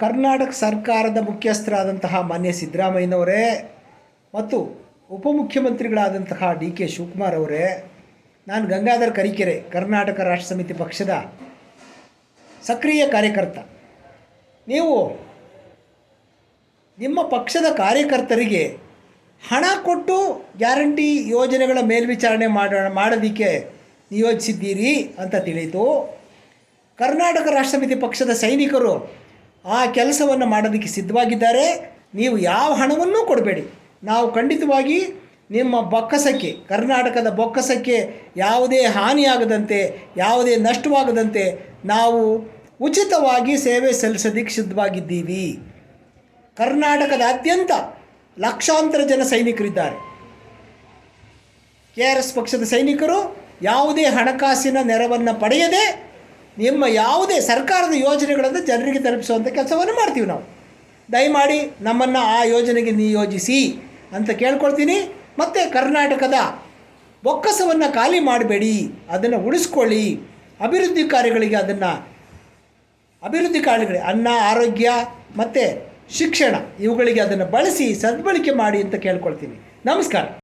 ಕರ್ನಾಟಕ ಸರ್ಕಾರದ ಮುಖ್ಯಸ್ಥರಾದಂತಹ ಮಾನ್ಯ ಸಿದ್ದರಾಮಯ್ಯನವರೇ ಮತ್ತು ಉಪಮುಖ್ಯಮಂತ್ರಿಗಳಾದಂತಹ ಡಿ ಕೆ ಶಿವಕುಮಾರ್ ಅವರೇ, ನಾನು ಗಂಗಾಧರ್ ಕರಿಕೆರೆ, ಕರ್ನಾಟಕ ರಾಷ್ಟ್ರ ಸಮಿತಿ ಪಕ್ಷದ ಸಕ್ರಿಯ ಕಾರ್ಯಕರ್ತ. ನೀವು ನಿಮ್ಮ ಪಕ್ಷದ ಕಾರ್ಯಕರ್ತರಿಗೆ ಹಣ ಕೊಟ್ಟು ಗ್ಯಾರಂಟಿ ಯೋಜನೆಗಳ ಮೇಲ್ವಿಚಾರಣೆ ಮಾಡೋಣ ಮಾಡೋದಕ್ಕೆ ನಿಯೋಜಿಸಿದ್ದೀರಿ ಅಂತ ತಿಳಿಯಿತು ಕರ್ನಾಟಕ ರಾಷ್ಟ್ರ ಸಮಿತಿ ಪಕ್ಷದ ಸೈನಿಕರು ಆ ಕೆಲಸವನ್ನು ಮಾಡೋದಕ್ಕೆ ಸಿದ್ಧವಾಗಿದ್ದಾರೆ. ನೀವು ಯಾವ ಹಣವನ್ನೂ ಕೊಡಬೇಡಿ. ನಾವು ಖಂಡಿತವಾಗಿ ನಿಮ್ಮ ಬೊಕ್ಕಸಕ್ಕೆ, ಕರ್ನಾಟಕದ ಬೊಕ್ಕಸಕ್ಕೆ ಯಾವುದೇ ಹಾನಿಯಾಗದಂತೆ, ಯಾವುದೇ ನಷ್ಟವಾಗದಂತೆ ನಾವು ಉಚಿತವಾಗಿ ಸೇವೆ ಸಲ್ಲಿಸೋದಕ್ಕೆ ಸಿದ್ಧವಾಗಿದ್ದೀವಿ. ಕರ್ನಾಟಕದ ಅತ್ಯಂತ ಲಕ್ಷಾಂತರ ಜನ ಸೈನಿಕರಿದ್ದಾರೆ. ಕೆ ಆರ್ ಎಸ್ ಪಕ್ಷದ ಸೈನಿಕರು ಯಾವುದೇ ಹಣಕಾಸಿನ ನೆರವನ್ನು ಪಡೆಯದೆ ನಿಮ್ಮ ಯಾವುದೇ ಸರ್ಕಾರದ ಯೋಜನೆಗಳನ್ನು ಜನರಿಗೆ ತಲುಪಿಸುವಂಥ ಕೆಲಸವನ್ನು ಮಾಡ್ತೀವಿ ನಾವು. ದಯಮಾಡಿ ನಮ್ಮನ್ನು ಆ ಯೋಜನೆಗೆ ನಿಯೋಜಿಸಿ ಅಂತ ಕೇಳ್ಕೊಳ್ತೀನಿ. ಮತ್ತು ಕರ್ನಾಟಕದ ಬೊಕ್ಕಸವನ್ನು ಖಾಲಿ ಮಾಡಬೇಡಿ, ಅದನ್ನು ಉಳಿಸ್ಕೊಳ್ಳಿ. ಅಭಿವೃದ್ಧಿ ಕಾರ್ಯಗಳಿಗೆ ಅದನ್ನು, ಅಭಿವೃದ್ಧಿ ಕಾರ್ಯಗಳಿಗೆ ಅನ್ನ, ಆರೋಗ್ಯ ಮತ್ತು ಶಿಕ್ಷಣ ಇವುಗಳಿಗೆ ಅದನ್ನು ಬಳಸಿ ಸದ್ಬಳಕೆ ಮಾಡಿ ಅಂತ ಕೇಳ್ಕೊಳ್ತೀನಿ. ನಮಸ್ಕಾರ.